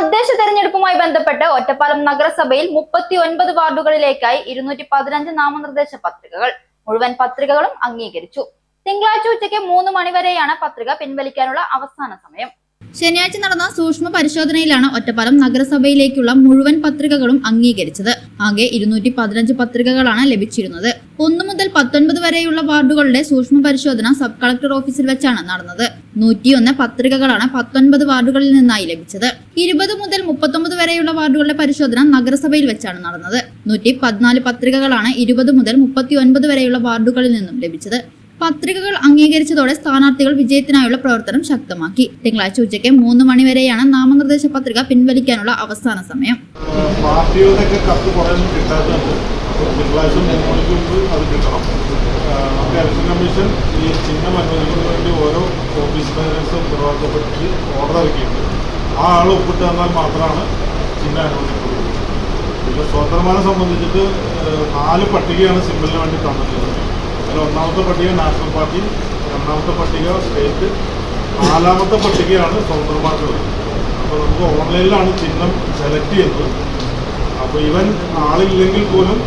തദ്ദേശ തെരഞ്ഞെടുപ്പുമായി ബന്ധപ്പെട്ട് ഒറ്റപ്പാലം നഗരസഭയിൽ മുപ്പത്തി ഒൻപത് വാർഡുകളിലേക്കായി ഇരുന്നൂറ്റി പതിനഞ്ച് നാമനിർദ്ദേശ പത്രികകൾ മുഴുവൻ പത്രികകളും അംഗീകരിച്ചു. തിങ്കളാഴ്ച ഉച്ചയ്ക്ക് മൂന്ന് മണിവരെയാണ് പത്രിക പിൻവലിക്കാനുള്ള അവസാന സമയം. ശനിയാഴ്ച നടന്ന സൂക്ഷ്മ പരിശോധനയിലാണ് ഒറ്റപ്പാലം നഗരസഭയിലേക്കുള്ള മുഴുവൻ പത്രികകളും അംഗീകരിച്ചത്. ആകെ ഇരുന്നൂറ്റി പതിനഞ്ച് പത്രികകളാണ് ലഭിച്ചിരുന്നത്. ഒന്നു മുതൽ പത്തൊൻപത് വരെയുള്ള വാർഡുകളുടെ സൂക്ഷ്മ പരിശോധന സബ് കളക്ടർ ഓഫീസിൽ വെച്ചാണ് നടന്നത്. നൂറ്റിയൊന്ന് പത്രികകളാണ് പത്തൊൻപത് വാർഡുകളിൽ നിന്നായി ലഭിച്ചത്. ഇരുപത് മുതൽ മുപ്പത്തൊമ്പത് വരെയുള്ള വാർഡുകളുടെ പരിശോധന നഗരസഭയിൽ വെച്ചാണ് നടന്നത്. നൂറ്റി പതിനാല് പത്രികകളാണ് ഇരുപത് മുതൽ മുപ്പത്തി ഒൻപത് വരെയുള്ള വാർഡുകളിൽ നിന്നും ലഭിച്ചത്. പത്രികകൾ അംഗീകരിച്ചതോടെ സ്ഥാനാർത്ഥികൾ വിജയത്തിനായുള്ള പ്രവർത്തനം ശക്തമാക്കി. തിങ്കളാഴ്ച ഉച്ചയ്ക്ക് മൂന്ന് മണിവരെയാണ് നാമനിർദ്ദേശ പത്രിക പിൻവലിക്കാനുള്ള അവസാന സമയം. പാർട്ടികളുടെയൊക്കെ കത്ത് ഒന്നും തിങ്കളാഴ്ച ഇലക്ഷൻ കമ്മീഷൻ ഈ ചിഹ്നം അനുവദിക്കുന്നതിന് വേണ്ടി ഓരോ ഓഫീസ് മാനേജേഴ്സും ഉത്തരവാദിത്തപ്പെട്ട് ഓർഡർ ഇറക്കിയിട്ടുണ്ട്. ആ ആൾ ഒപ്പിട്ട് തന്നാൽ മാത്രമാണ് ചിഹ്നം അനുവദിക്കുന്നത് പിന്നെ സ്വതന്ത്രമാനെ സംബന്ധിച്ചിട്ട് നാല് പട്ടികയാണ് സിമ്പിളിന് വേണ്ടി തന്നിട്ടുള്ളത്. അതിൽ ഒന്നാമത്തെ പട്ടിക നാഷണൽ പാർട്ടി രണ്ടാമത്തെ പട്ടിക സ്റ്റേറ്റ് നാലാമത്തെ പട്ടികയാണ് സ്വതന്ത്രമാർക്കുള്ളത് അപ്പോൾ നമുക്ക് ഓൺലൈനിലാണ് ചിഹ്നം സെലക്ട് ചെയ്യുന്നത്. അപ്പോൾ ഇവൻ ആളില്ലെങ്കിൽ പോലും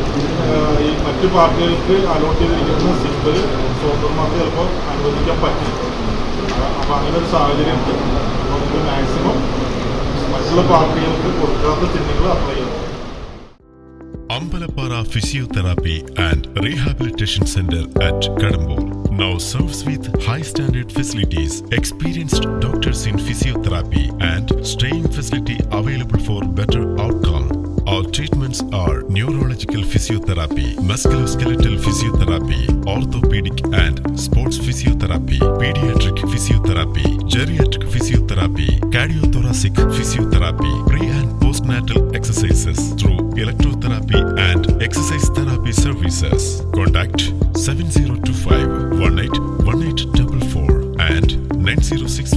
ഈ മറ്റു പാർട്ടികൾക്ക് അലോട്ട് ചെയ്തിരിക്കുന്ന സിമ്പിൾ സ്വതന്ത്രമാർക്ക് ചിലപ്പോൾ അനുവദിക്കാൻ പറ്റും അപ്പോൾ അങ്ങനെ ഒരു സാഹചര്യം ഉണ്ട്. മാക്സിമം മറ്റുള്ള പാർട്ടികൾക്ക് കൊടുക്കാത്ത ചിഹ്നങ്ങൾ അപ്ലൈ ചെയ്യണം Ambalappara physiotherapy and rehabilitation centre at Kadampur Now serves with high standard facilities, experienced doctors in physiotherapy and staying facility available for better physiotherapy, musculoskeletal physiotherapy, orthopedic and sports physiotherapy, pediatric physiotherapy, geriatric physiotherapy, cardiothoracic physiotherapy, pre and postnatal exercises through electrotherapy and exercise therapy services. Contact 7025 181844 and 9065